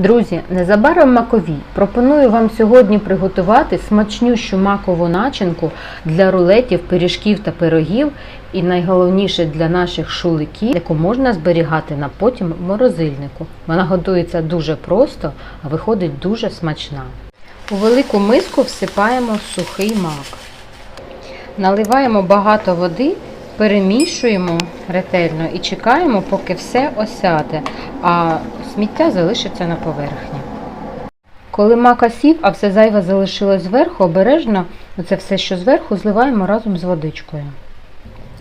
Друзі, незабаром маковій. Пропоную вам сьогодні приготувати смачнющу макову начинку для рулетів, пиріжків та пирогів, і найголовніше для наших шуликів, яку можна зберігати на потім в морозильнику. Вона готується дуже просто, а виходить дуже смачна. У велику миску всипаємо сухий мак. Наливаємо багато води, перемішуємо ретельно і чекаємо, поки все осяде, а сміття залишиться на поверхні. Коли мак осів, а все зайве залишилось зверху, обережно це все, що зверху, зливаємо разом з водичкою.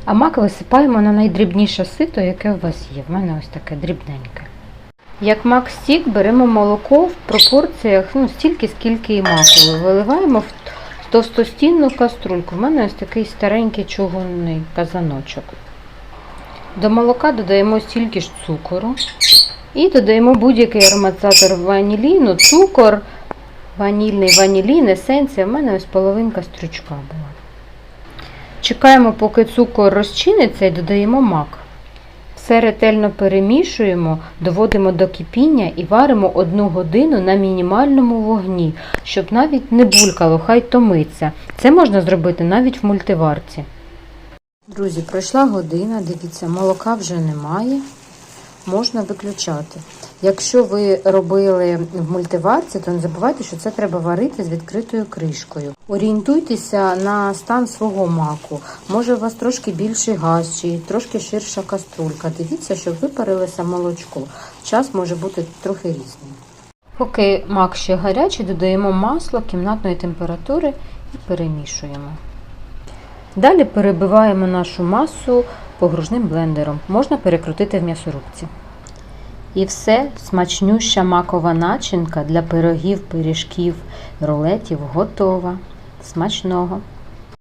А мак висипаємо на найдрібніше сито, яке у вас є. В мене ось таке дрібненьке. Як мак стік, беремо молоко в пропорціях ну, стільки, скільки і маку. Виливаємо в товстостінну каструльку. У мене ось такий старенький чугунний казаночок. До молока додаємо стільки ж цукору і додаємо будь-який ароматизатор ваніліну, цукор, ванільний ванілін, есенція. У мене ось половинка стручка була. Чекаємо, поки цукор розчиниться і додаємо мак. Все ретельно перемішуємо, доводимо до кипіння і варимо одну годину на мінімальному вогні, щоб навіть не булькало, хай томиться. Це можна зробити навіть в мультиварці. Друзі, пройшла година, дивіться, молока вже немає, можна виключати. Якщо ви робили в мультиварці, то не забувайте, що це треба варити з відкритою кришкою. Орієнтуйтеся на стан свого маку. Може у вас трошки більший газ чи трошки ширша каструлька. Дивіться, щоб випарилося молочко. Час може бути трохи різний. Поки мак ще гарячий, додаємо масло кімнатної температури і перемішуємо. Далі перебиваємо нашу масу погружним блендером. Можна перекрутити в м'ясорубці. І все, смачнюща макова начинка для пирогів, пиріжків, рулетів готова. Смачного!